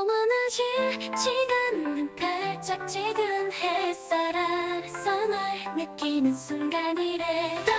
머무나지지가 않는 달짝지근 햇살 아래서 널 느끼는 순간이래.